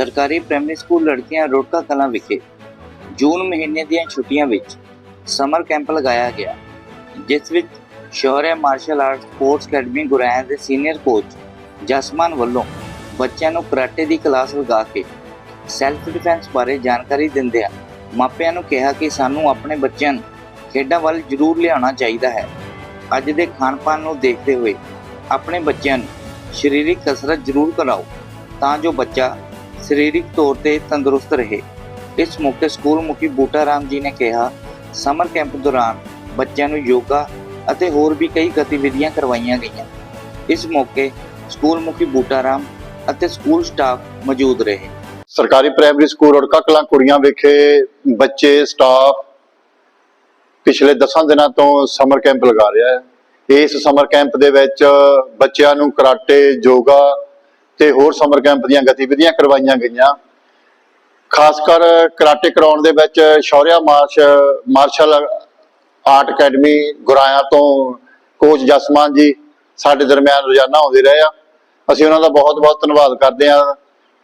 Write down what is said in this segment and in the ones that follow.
ਸਰਕਾਰੀ primary school ਲੜਕੀਆਂ ਰੋਟਕਾ ਕਲਾਂ ਵਿਖੇ ਜੂਨ ਮਹੀਨੇ ਦੀਆਂ ਛੁੱਟੀਆਂ ਵਿੱਚ ਸਮਰ ਕੈਂਪ ਲਗਾਇਆ ਗਿਆ, ਜਿਸ ਵਿੱਚ Shaurya martial art sports academy Guraya ਦੇ ਸੀਨੀਅਰ ਕੋਚ ਜਸਮਾਨ ਵੱਲੋਂ ਬੱਚਿਆਂ ਨੂੰ ਕਰਾਟੇ ਦੀ ਕਲਾਸ ਲਗਾ ਕੇ ਸੈਲਫ ਡਿਫੈਂਸ ਬਾਰੇ ਜਾਣਕਾਰੀ ਦਿੰਦਿਆਂ ਮਾਪਿਆਂ ਨੂੰ ਕਿਹਾ ਕਿ ਸਾਨੂੰ ਆਪਣੇ ਬੱਚਿਆਂ ਨੂੰ ਖੇਡਾਂ ਵੱਲ ਜ਼ਰੂਰ ਲਿਆਉਣਾ ਚਾਹੀਦਾ ਹੈ। ਅੱਜ ਦੇ ਖਾਣ-ਪਾਨ ਨੂੰ ਦੇਖਦੇ ਹੋਏ ਆਪਣੇ ਬੱਚਿਆਂ ਨੂੰ ਸਰੀਰਕ ਕਸਰਤ ਜ਼ਰੂਰ ਕਰਾਓ ਤਾਂ ਜੋ ਬੱਚਾ ਸਰੀਰਕ ਤੌਰ ਤੇ ਤੰਦਰੁਸਤ ਰਹੇ। ਇਸ ਮੌਕੇ ਸਕੂਲ ਮੁਖੀ ਬੂਟਾ ਰਾਮ ਜੀ ਨੇ ਕਿਹਾ, ਸਮਰ ਕੈਂਪ ਦੌਰਾਨ ਬੱਚਿਆਂ ਨੂੰ ਯੋਗਾ ਅਤੇ ਹੋਰ ਵੀ ਕਈ ਗਤੀਵਿਧੀਆਂ ਕਰਵਾਈਆਂ ਗਈਆਂ। ਇਸ ਮੌਕੇ ਸਕੂਲ ਮੁਖੀ ਬੂਟਾ ਰਾਮ ਅਤੇ ਸਕੂਲ ਸਟਾਫ ਮੌਜੂਦ ਰਹੇ। ਸਰਕਾਰੀ ਪ੍ਰਾਇਮਰੀ ਸਕੂਲ ਰੜਕਾ ਕਲਾਂ ਕੁੜੀਆਂ ਵਿਖੇ ਬੱਚੇ, ਸਟਾਫ ਪਿਛਲੇ 10 ਦਿਨਾਂ ਤੋਂ ਸਮਰ ਕੈਂਪ ਲਗਾ ਰਿਹਾ ਹੈ। ਇਸ ਸਮਰ ਕੈਂਪ ਦੇ ਵਿੱਚ ਬੱਚਿਆਂ ਨੂੰ ਕਰਾਟੇ, ਯੋਗਾ ਤੇ ਹੋਰ ਸਮਰ ਕੈਂਪ ਦੀਆਂ ਗਤੀਵਿਧੀਆਂ ਕਰਵਾਈਆਂ ਗਈਆਂ। ਖਾਸ ਕਰ ਕਰਾਟੇ ਕਰਾਉਣ ਦੇ ਵਿੱਚ Shaurya marsh, martial art academy Guraya ਤੋਂ ਕੋਚ ਜਸਮਾਨ ਜੀ ਸਾਡੇ ਦਰਮਿਆਨ ਰੋਜ਼ਾਨਾ ਆਉਂਦੇ ਰਹੇ ਆ। ਅਸੀਂ ਉਹਨਾਂ ਦਾ ਬਹੁਤ-ਬਹੁਤ ਧੰਨਵਾਦ ਕਰਦੇ ਹਾਂ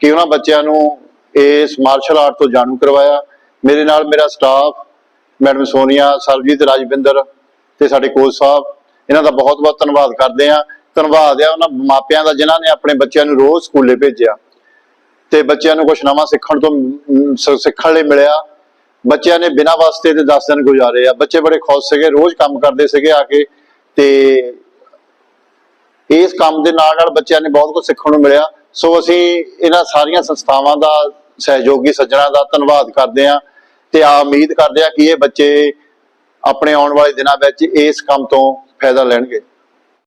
ਕਿ ਉਹਨਾਂ ਬੱਚਿਆਂ ਨੂੰ ਇਸ ਮਾਰਸ਼ਲ ਆਰਟ ਤੋਂ ਜਾਣੂ ਕਰਵਾਇਆ। ਮੇਰੇ ਨਾਲ ਮੇਰਾ ਸਟਾਫ, ਮੈਡਮ ਸੋਨੀਆ, ਸਰਬਜੀਤ, ਰਾਜਵਿੰਦਰ ਤੇ ਸਾਡੇ ਕੋਚ ਸਾਹਿਬ, ਇਹਨਾਂ ਦਾ ਬਹੁਤ-ਬਹੁਤ ਧੰਨਵਾਦ ਕਰਦੇ ਹਾਂ। ਧੰਨਵਾਦ ਆ, ਉਹਨਾਂ ਮਾਪਿਆਂ ਦਾ, ਜਿਨ੍ਹਾਂ ਨੇ ਆਪਣੇ ਬੱਚਿਆਂ ਨੂੰ ਰੋਜ਼ ਸਕੂਲੇ ਭੇਜਿਆ। ਤੇ ਬੱਚਿਆਂ ਨੂੰ ਕੁਝ ਨਵਾਂ ਸਿੱਖਣ ਤੋਂ ਸਿੱਖਣ ਲਈ ਮਿਲਿਆ। ਬੱਚਿਆਂ ਨੇ ਬਿਨਾਂ ਵਾਸਤੇ ਤੇ 10 ਦਿਨ ਗੁਜ਼ਾਰੇ ਆ। ਬੱਚੇ ਬੜੇ ਖੁਸ਼ ਸੀਗੇ, ਰੋਜ਼ ਕੰਮ ਕਰਦੇ ਸੀਗੇ ਆ ਕੇ। ਤੇ ਇਸ ਕੰਮ ਦੇ ਨਾਲ ਨਾਲ ਬੱਚਿਆਂ ਨੇ ਬਹੁਤ ਕੁਝ ਸਿੱਖਣ ਨੂੰ ਮਿਲਿਆ। ਸੋ ਅਸੀਂ ਇਹਨਾਂ ਸਾਰੀਆਂ ਸੰਸਥਾਵਾਂ ਦਾ, ਸਹਿਯੋਗੀ ਸੱਜਣਾ ਦਾ ਧੰਨਵਾਦ ਕਰਦੇ ਹਾਂ ਤੇ ਆ ਉਮੀਦ ਕਰਦੇ ਆ ਕਿ ਇਹ ਬੱਚੇ ਆਪਣੇ ਆਉਣ ਵਾਲੇ ਦਿਨਾਂ ਵਿੱਚ ਇਸ ਕੰਮ ਤੋਂ ਫਾਇਦਾ ਲੈਣਗੇ।